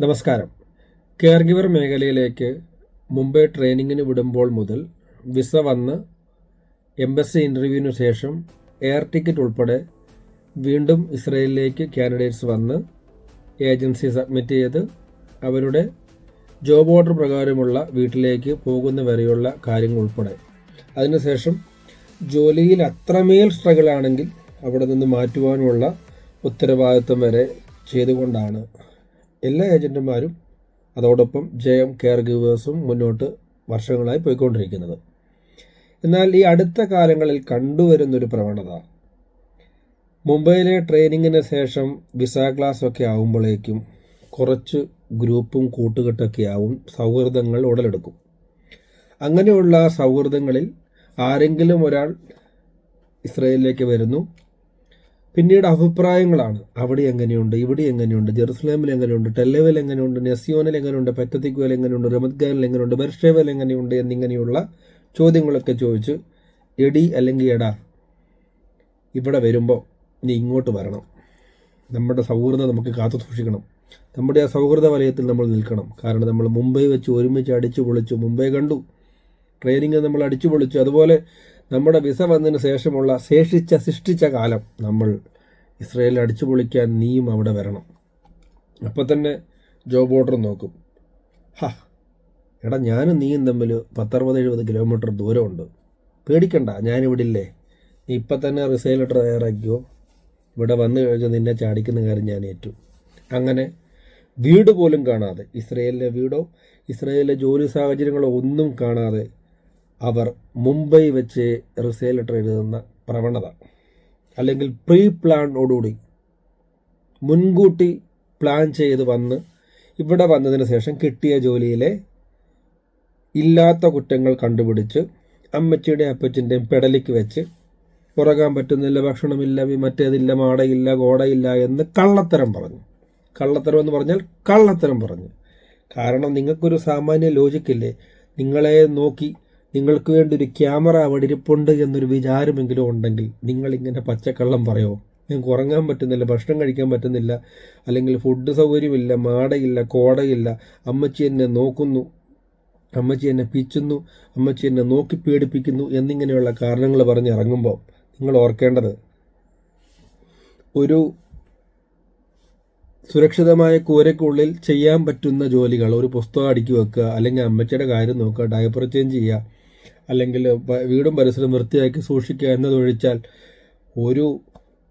നമസ്കാരം. Care giver മേഖലയിലേക്ക് മുംബൈ ട്രെയിനിങ്ങിന് വിടുമ്പോൾ മുതൽ വിസ വന്ന് എംബസി ഇന്റർവ്യൂവിന് ശേഷം എയർ ടിക്കറ്റ് ഉൾപ്പെടെ വീണ്ടും ഇസ്രയേലിലേക്ക് കാൻഡിഡേറ്റ്സ് വന്ന് ഏജൻസി സബ്മിറ്റ് ചെയ്ത് അവരുടെ ജോബ് ഓർഡർ പ്രകാരമുള്ള വീട്ടിലേക്ക് പോകുന്ന വരെയുള്ള കാര്യങ്ങൾ ഉൾപ്പെടെ. അതിനുശേഷം ജോലിയിൽ അത്രമേൽ സ്ട്രഗിൾ ആണെങ്കിൽ അവിടെ നിന്ന് മാറ്റുവാനുള്ള ഉത്തരവാദിത്വം വരെ ചെയ്തുകൊണ്ടാണ് എല്ലാ ഏജന്റുമാരും അതോടൊപ്പം ജയം കെയർ ഗീവേഴ്സും മുന്നോട്ട് വർഷങ്ങളായി പോയിക്കൊണ്ടിരിക്കുന്നത്. എന്നാൽ ഈ അടുത്ത കാലങ്ങളിൽ കണ്ടുവരുന്നൊരു പ്രവണത. മുംബൈയിലെ ട്രെയിനിങ്ങിന് ശേഷം വിസ ക്ലാസ് ഒക്കെ ആവുമ്പോഴേക്കും കുറച്ച് ഗ്രൂപ്പും കൂട്ടുകെട്ടൊക്കെ ആവും സൗഹൃദങ്ങൾ ഉടലെടുക്കും. അങ്ങനെയുള്ള സൗഹൃദങ്ങളിൽ ആരെങ്കിലും ഒരാൾ ഇസ്രയേലിലേക്ക് വരുന്നു പിന്നീട് അഭിപ്രായങ്ങളാണ്. അവിടെ എങ്ങനെയുണ്ട്? ഇവിടെ എങ്ങനെയുണ്ട്? ജെറുസലേമിൽ എങ്ങനെയുണ്ട്? ടെല്ലവൽ എങ്ങനെയുണ്ട്? നെസിയോനിൽ എങ്ങനെയുണ്ട്? പെറ്റത്തിക്കുവൽ എങ്ങനെയുണ്ട്? റമദ്ഗാനിൽ എങ്ങനെയുണ്ട്? ബർഷേവൽ എങ്ങനെയുണ്ട്? എന്നിങ്ങനെയുള്ള ചോദ്യങ്ങളൊക്കെ ചോദിച്ച് എടി അല്ലെങ്കിൽ എടാ ഇവിടെ വരുമ്പോൾ നീ ഇങ്ങോട്ട് വരണം. നമ്മുടെ സൗഹൃദം നമുക്ക് കാത്തു സൂക്ഷിക്കണം. നമ്മുടെ ആ സൗഹൃദ വലയത്തിൽ നമ്മൾ നിൽക്കണം. കാരണം നമ്മൾ മുംബൈ വെച്ച് ഒരുമിച്ച് അടിച്ചു പൊളിച്ചു മുംബൈ കണ്ടു. ട്രെയിനിങ് നമ്മൾ അടിച്ചു പൊളിച്ചു അതുപോലെ നമ്മുടെ വിസ വന്നതിന് ശേഷമുള്ള ശേഷിച്ച സൃഷ്ടിച്ച കാലം നമ്മൾ ഇസ്രയേലിൽ അടിച്ചു പൊളിക്കാൻ നീയും അവിടെ വരണം. അപ്പോൾ തന്നെ ജോബ് ഓർഡർ നോക്കും. ഹാ എടാ ഞാനും നീയും തമ്മിൽ പത്തറുപത് എഴുപത് കിലോമീറ്റർ ദൂരമുണ്ട്. പേടിക്കണ്ട ഞാനിവിടെ ഇല്ലേ? നീ ഇപ്പം തന്നെ റിസൈൽ ലെറ്റർ തയ്യാറാക്കിയോ ഇവിടെ വന്നു കഴിഞ്ഞാൽ നിന്നെ ചാടിക്കുന്ന കാര്യം ഞാൻ ഏറ്റു. അങ്ങനെ വീട് പോലും കാണാതെ ഇസ്രയേലിലെ വീടോ ഇസ്രയേലിലെ ജോലി സാഹചര്യങ്ങളോ ഒന്നും കാണാതെ അവർ മുംബൈ വെച്ച് റിസേൽ ലെറ്റർ എഴുതുന്ന പ്രവണത അല്ലെങ്കിൽ പ്രീ പ്ലാനോടുകൂടി മുൻകൂട്ടി പ്ലാൻ ചെയ്ത് വന്ന് ഇവിടെ വന്നതിന് ശേഷം കിട്ടിയ ജോലിയിലെ ഇല്ലാത്ത കുറ്റങ്ങൾ കണ്ടുപിടിച്ച് അമ്മച്ചിയുടെയും അപ്പച്ചിന്റെയും പെടലിക്ക് വെച്ച് പുറകാൻ പറ്റുന്നില്ല ഭക്ഷണമില്ല മറ്റേതില്ല മാടയില്ല ഗോടയില്ല എന്ന് കള്ളത്തരം പറഞ്ഞു. കള്ളത്തരം എന്ന് പറഞ്ഞാൽ കള്ളത്തരം പറഞ്ഞു. കാരണം നിങ്ങൾക്കൊരു സാമാന്യ ലോജിക്കില്ലേ നിങ്ങളെ നോക്കി നിങ്ങൾക്ക് വേണ്ടി ഒരു ക്യാമറ അവിടെ ഇരിപ്പുണ്ട് എന്നൊരു വിചാരമെങ്കിലും ഉണ്ടെങ്കിൽ നിങ്ങൾ ഇങ്ങനെ പച്ചക്കള്ളം പറയോ? നിങ്ങൾക്ക് ഉറങ്ങാൻ പറ്റുന്നില്ല ഭക്ഷണം കഴിക്കാൻ പറ്റുന്നില്ല അല്ലെങ്കിൽ ഫുഡ് സൗകര്യമില്ല മാടയില്ല കോടയില്ല അമ്മച്ചി എന്നെ നോക്കുന്നു അമ്മച്ചി എന്നെ പിച്ചുന്നു അമ്മച്ചി എന്നെ നോക്കി പേടിപ്പിക്കുന്നു എന്നിങ്ങനെയുള്ള കാരണങ്ങൾ പറഞ്ഞ് ഇറങ്ങുമ്പോൾ നിങ്ങൾ ഓർക്കേണ്ടത് ഒരു സുരക്ഷിതമായ കൂരയ്ക്കുള്ളിൽ ചെയ്യാൻ പറ്റുന്ന ജോലികൾ ഒരു പുസ്തകം അടുക്കി വെക്കുക അല്ലെങ്കിൽ അമ്മച്ചിയുടെ കാര്യം നോക്കുക ഡയപ്പർ ചേഞ്ച് ചെയ്യുക അല്ലെങ്കിൽ വീടും പരിസരം വൃത്തിയാക്കി സൂക്ഷിക്കുക എന്നതൊഴിച്ചാൽ ഒരു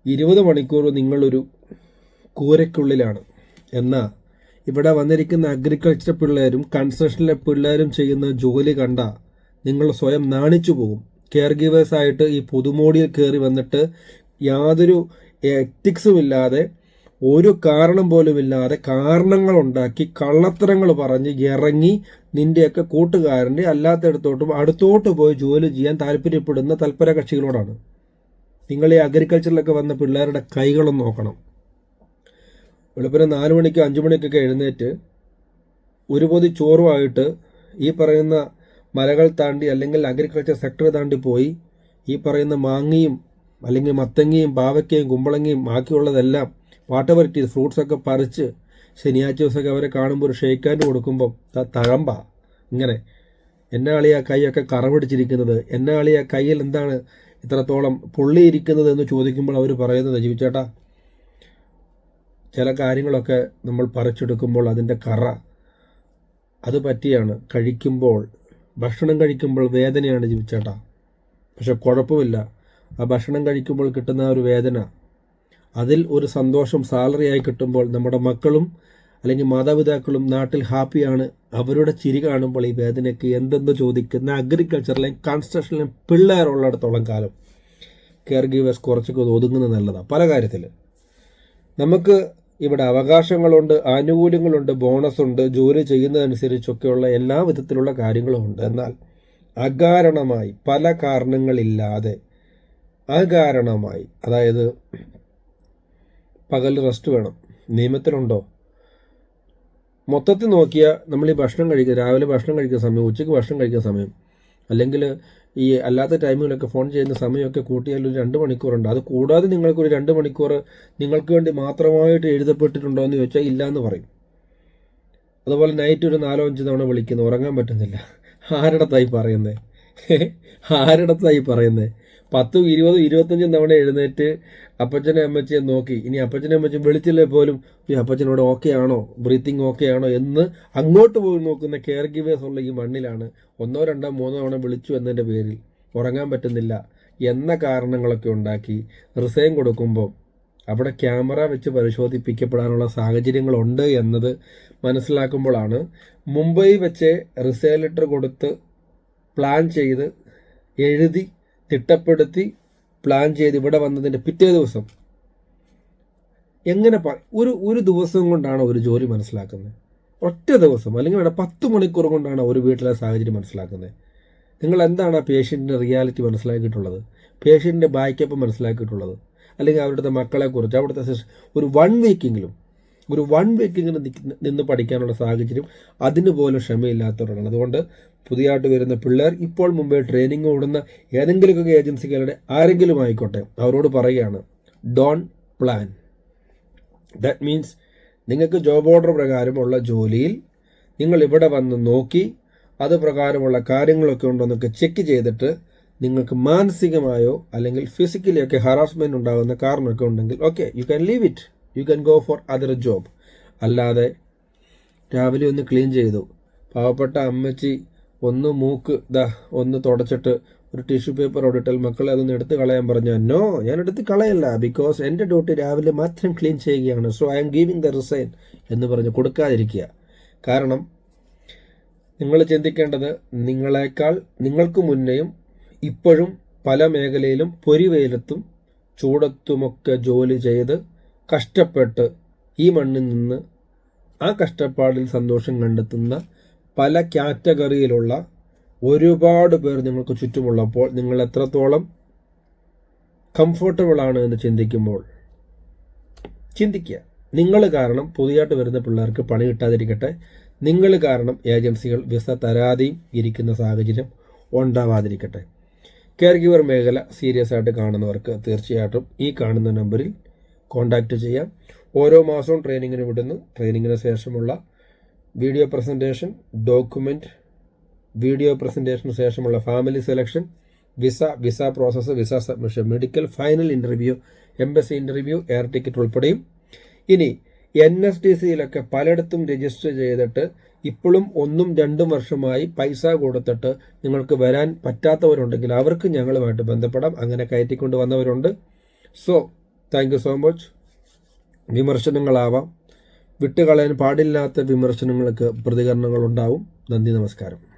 ഇരുപത് മണിക്കൂർ നിങ്ങളൊരു കൂരയ്ക്കുള്ളിലാണ്. എന്നാൽ ഇവിടെ വന്നിരിക്കുന്ന അഗ്രികൾച്ചർ പിള്ളേരും കൺസ്ട്രക്ഷനിലെ പിള്ളേരും ചെയ്യുന്ന ജോലി കണ്ട നിങ്ങൾ സ്വയം നാണിച്ചു പോകും കെയർ ഗീവേഴ്സായിട്ട് ഈ പുതുമോടിയിൽ കയറി വന്നിട്ട് യാതൊരു എത്തിക്സും ഇല്ലാതെ ഒരു കാരണം പോലുമില്ലാതെ കാരണങ്ങൾ ഉണ്ടാക്കി കള്ളത്തരങ്ങൾ പറഞ്ഞ് ഇറങ്ങി നിന്റെയൊക്കെ കൂട്ടുകാരന്റെ അല്ലാത്തടത്തോട്ടും അടുത്തോട്ട് പോയി ജോലി ചെയ്യാൻ താല്പര്യപ്പെടുന്ന തൽപര കക്ഷികളോടാണ്. നിങ്ങൾ ഈ അഗ്രികൾച്ചറിലൊക്കെ വന്ന പിള്ളേരുടെ കൈകളും നോക്കണം. വെളുപ്പിന് നാല് മണിക്കോ അഞ്ചു മണിക്കൊക്കെ എഴുന്നേറ്റ് ഒരു പൊതി ചോറുമായിട്ട് ഈ പറയുന്ന മലകൾ താണ്ടി അല്ലെങ്കിൽ അഗ്രികൾച്ചർ സെക്ടർ താണ്ടി പോയി ഈ പറയുന്ന മാങ്ങയും അല്ലെങ്കിൽ മത്തങ്ങയും പാവയ്ക്കയും കുമ്പളങ്ങയും ബാക്കിയുള്ളതെല്ലാം വാട്ടർ ഫ്രൂട്ട്സ് ഫ്രൂട്ട്സൊക്കെ പറിച്ച് ശനിയാഴ്ച ദിവസമൊക്കെ അവരെ കാണുമ്പോൾ ഒരു ഷെയ്ക്കാൻഡ് കൊടുക്കുമ്പം തഴമ്പ. ഇങ്ങനെ. എന്നെ ആളിയ കൈയൊക്കെ കറ പിടിച്ചിരിക്കുന്നത് എന്നെ ആളിയ കയ്യിൽ എന്താണ് ഇത്രത്തോളം പൊള്ളിയിരിക്കുന്നത് എന്ന് ചോദിക്കുമ്പോൾ അവർ പറയുന്നത് ജീവിച്ചേട്ടാ ചില കാര്യങ്ങളൊക്കെ നമ്മൾ പറിച്ചെടുക്കുമ്പോൾ അതിന്റെ കറ അത് പറ്റിയാണ്. കഴിക്കുമ്പോൾ ഭക്ഷണം കഴിക്കുമ്പോൾ വേദനയാണ് ജീവിച്ചേട്ടാ. പക്ഷെ കുഴപ്പമില്ല. ആ ഭക്ഷണം കഴിക്കുമ്പോൾ കിട്ടുന്ന ഒരു വേദന അതിൽ ഒരു സന്തോഷം സാലറിയായി കിട്ടുമ്പോൾ നമ്മുടെ മക്കളും അല്ലെങ്കിൽ മാതാപിതാക്കളും നാട്ടിൽ ഹാപ്പിയാണ് അവരുടെ ചിരി കാണുമ്പോൾ ഈ വേദനയ്ക്ക് എന്തെന്ന് ചോദിക്കുന്ന അഗ്രികൾച്ചറിലെയും കൺസ്ട്രക്ഷനിലെയും പിള്ളേരുള്ളിടത്തോളം കാലം കെയർ ഗീവേഴ്സ് കുറച്ചൊക്കെ ഒതുങ്ങുന്നത് നല്ലതാണ് പല കാര്യത്തിൽ നമുക്ക് ഇവിടെ അവകാശങ്ങളുണ്ട് ആനുകൂല്യങ്ങളുണ്ട് ബോണസ് ഉണ്ട് ജോലി ചെയ്യുന്നതനുസരിച്ചൊക്കെയുള്ള എല്ലാ വിധത്തിലുള്ള കാര്യങ്ങളും ഉണ്ട്. എന്നാൽ അകാരണമായി പല കാരണങ്ങളില്ലാതെ അകാരണമായി അതായത് പകൽ റെസ്റ്റ് വേണം. നിയമത്തിലുണ്ടോ? മൊത്തത്തിൽ നോക്കിയാൽ നമ്മൾ ഈ ഭക്ഷണം കഴിക്കുക രാവിലെ ഭക്ഷണം കഴിക്കുന്ന സമയം ഉച്ചയ്ക്ക് ഭക്ഷണം കഴിക്കുന്ന സമയം അല്ലെങ്കിൽ ഈ അല്ലാത്ത ടൈമുകളൊക്കെ ഫോൺ ചെയ്യുന്ന സമയമൊക്കെ കൂട്ടിയാൽ ഒരു രണ്ട് മണിക്കൂറുണ്ട്. അത് കൂടാതെ നിങ്ങൾക്ക് ഒരു രണ്ട് മണിക്കൂർ നിങ്ങൾക്ക് വേണ്ടി മാത്രമായിട്ട് എഴുതപ്പെട്ടിട്ടുണ്ടോ എന്ന് ചോദിച്ചാൽ ഇല്ല എന്ന് പറയും. അതുപോലെ നൈറ്റ് ഒരു നാലോ അഞ്ച് തവണ വിളിക്കുന്നു. ഉറങ്ങാൻ പറ്റുന്നില്ല. ആരുടെ ആരുടത്തായി പറയുന്നേ? തായി പറയുന്നേ? പത്തും ഇരുപതും ഇരുപത്തഞ്ചും തവണ എഴുന്നേറ്റ് അപ്പച്ചനെ അമ്മച്ചിയെ നോക്കി. ഇനി അപ്പച്ചനെ അമ്മച്ചി വിളിച്ചില്ലേ പോലും? ഈ അപ്പച്ചനോട് ഓക്കെ ആണോ? ബ്രീത്തിങ് ഓക്കെ ആണോ? എന്ന് അങ്ങോട്ട് പോയി നോക്കുന്ന കെയർ ഗിവേഴ്സ് ഉള്ള ഈ മണ്ണിലാണ് ഒന്നോ രണ്ടോ മൂന്നോ തവണ വിളിച്ചു എന്നതിന്റെ പേരിൽ. ഉറങ്ങാൻ പറ്റുന്നില്ല. എന്ന കാരണങ്ങളൊക്കെ ഉണ്ടാക്കി റിസൈൻ കൊടുക്കുമ്പോൾ അവിടെ ക്യാമറ വെച്ച് പരിശോധിപ്പിക്കപ്പെടാനുള്ള സാഹചര്യങ്ങളുണ്ട് എന്നത് മനസ്സിലാക്കുമ്പോഴാണ് മുംബൈ വെച്ച് റിസൈൻ ലെറ്റർ കൊടുത്ത് പ്ലാൻ ചെയ്ത് എഴുതി തിട്ടപ്പെടുത്തി പ്ലാൻ ചെയ്ത് ഇവിടെ വന്നതിന്റെ പിറ്റേ ദിവസം. എങ്ങനെ ഒരു ഒരു ദിവസം കൊണ്ടാണ് ഒരു ജോലി മനസ്സിലാക്കുന്നത്. ഒറ്റ ദിവസം അല്ലെങ്കിൽ ഇവിടെ പത്ത് മണിക്കൂർ കൊണ്ടാണ് ഒരു വീട്ടിലെ സാഹചര്യം മനസ്സിലാക്കുന്നത്. നിങ്ങൾ എന്താണ് ആ പേഷ്യന്റിന്റെ റിയാലിറ്റി മനസ്സിലാക്കിയിട്ടുള്ളത്? പേഷ്യന്റിന്റെ ബാക്കപ്പ് മനസ്സിലാക്കിയിട്ടുള്ളത്? അല്ലെങ്കിൽ അവരുടെ മക്കളെക്കുറിച്ച് അവിടുത്തെ ഒരു വൺ വീക്കെങ്കിലും ഒരു വൺ വീക്ക് ഇങ്ങനെ നിന്ന് പഠിക്കാനുള്ള സാഹചര്യം അതിന് പോലും ക്ഷമയില്ലാത്തവരാണ്. അതുകൊണ്ട് പുതിയതായിട്ട് വരുന്ന പിള്ളേർ ഇപ്പോൾ മുമ്പേ ട്രെയിനിങ് ഓടുന്ന ഏതെങ്കിലുമൊക്കെ ഏജൻസികളുടെ ആരെങ്കിലും ആയിക്കോട്ടെ അവരോട് പറയുകയാണ് ഡോൺ പ്ലാൻ ദാറ്റ് മീൻസ് നിങ്ങൾക്ക് ജോബ് ഓർഡർ പ്രകാരമുള്ള ജോലിയിൽ നിങ്ങൾ ഇവിടെ വന്ന് നോക്കി അത് പ്രകാരമുള്ള കാര്യങ്ങളൊക്കെ ഉണ്ടോ എന്നൊക്കെ ചെക്ക് ചെയ്തിട്ട് നിങ്ങൾക്ക് മാനസികമായോ അല്ലെങ്കിൽ ഫിസിക്കലിയൊക്കെ ഹറാസ്മെന്റ് ഉണ്ടാകുന്ന കാരണമൊക്കെ ഉണ്ടെങ്കിൽ okay you can leave it you can go for other job അല്ലാതെ രാവിലെ ഒന്ന് ക്ലീൻ ചെയ്തു. പാവപ്പെട്ട അമ്മച്ചി ഒന്ന് മൂക്ക് ദാ ഒന്ന് തുടച്ചിട്ട് ഒരു ടിഷ്യൂ പേപ്പർ ഓടിട്ടാൽ മക്കളെ അതൊന്ന് എടുത്ത് കളയാൻ പറഞ്ഞു. നോ ഞാൻ എടുത്ത് കളയല്ല. ബിക്കോസ് എന്റെ ഡ്യൂട്ടി രാവിലെ മാത്രം ക്ലീൻ ചെയ്യുകയാണ്. So I'm giving the resign എന്ന് പറഞ്ഞ് കൊടുക്കാതിരിക്കുക. കാരണം നിങ്ങൾ ചിന്തിക്കേണ്ടത് നിങ്ങളെക്കാൾ നിങ്ങൾക്ക് മുന്നേയും ഇപ്പോഴും പല മേഖലയിലും പൊരിവെയിലത്തും ചൂടത്തുമൊക്കെ ജോലി ചെയ്ത് കഷ്ടപ്പെട്ട് ഈ മണ്ണിൽ നിന്ന് ആ കഷ്ടപ്പാടിൽ സന്തോഷം കണ്ടെത്തുന്ന പല കാറ്റഗറിയിലുള്ള ഒരുപാട് പേർ നിങ്ങൾക്ക് ചുറ്റുമുള്ളപ്പോൾ നിങ്ങൾ എത്രത്തോളം കംഫർട്ടബിൾ ആണ് എന്ന് ചിന്തിക്കുമ്പോൾ ചിന്തിക്കുക. നിങ്ങൾ കാരണം പുതിയതായിട്ട് വരുന്ന പിള്ളേർക്ക് പണി കിട്ടാതിരിക്കട്ടെ. നിങ്ങൾ കാരണം ഏജൻസികൾ വിസ തരാതെയും ഇരിക്കുന്ന സാഹചര്യം ഉണ്ടാവാതിരിക്കട്ടെ. കെയർ ഗിവർ മേഖല സീരിയസ് ആയിട്ട് കാണുന്നവർക്ക് തീർച്ചയായിട്ടും ഈ കാണുന്ന നമ്പറിൽ കോൺടാക്റ്റ് ചെയ്യാം. ഓരോ മാസവും ട്രെയിനിങ്ങിന് വിടുന്നു. ട്രെയിനിങ്ങിന് ശേഷമുള്ള വീഡിയോ പ്രസന്റേഷൻ ഡോക്യുമെന്റ് വീഡിയോ പ്രസന്റേഷന് ശേഷമുള്ള family selection visa visa process visa submission medical final interview embassy interview air ticket ഉൾപ്പെടെയും. ഇനി എൻ എസ് ഡി സിയിലൊക്കെ പലയിടത്തും രജിസ്റ്റർ ചെയ്തിട്ട് ഇപ്പോഴും ഒന്നും രണ്ടും വർഷമായി പൈസ കൊടുത്തിട്ട് നിങ്ങൾക്ക് വരാൻ പറ്റാത്തവരുണ്ടെങ്കിൽ അവർക്ക് ഞങ്ങളുമായിട്ട് ബന്ധപ്പെടാം. അങ്ങനെ കയറ്റിക്കൊണ്ട് വന്നവരുണ്ട്. So thank you so much. വിമർശനങ്ങളാവാം. വിട്ടുകളയാൻ പാടില്ലാത്ത വിമർശനങ്ങൾക്ക് പ്രതികരണങ്ങൾ ഉണ്ടാവും നന്ദി നമസ്കാരം.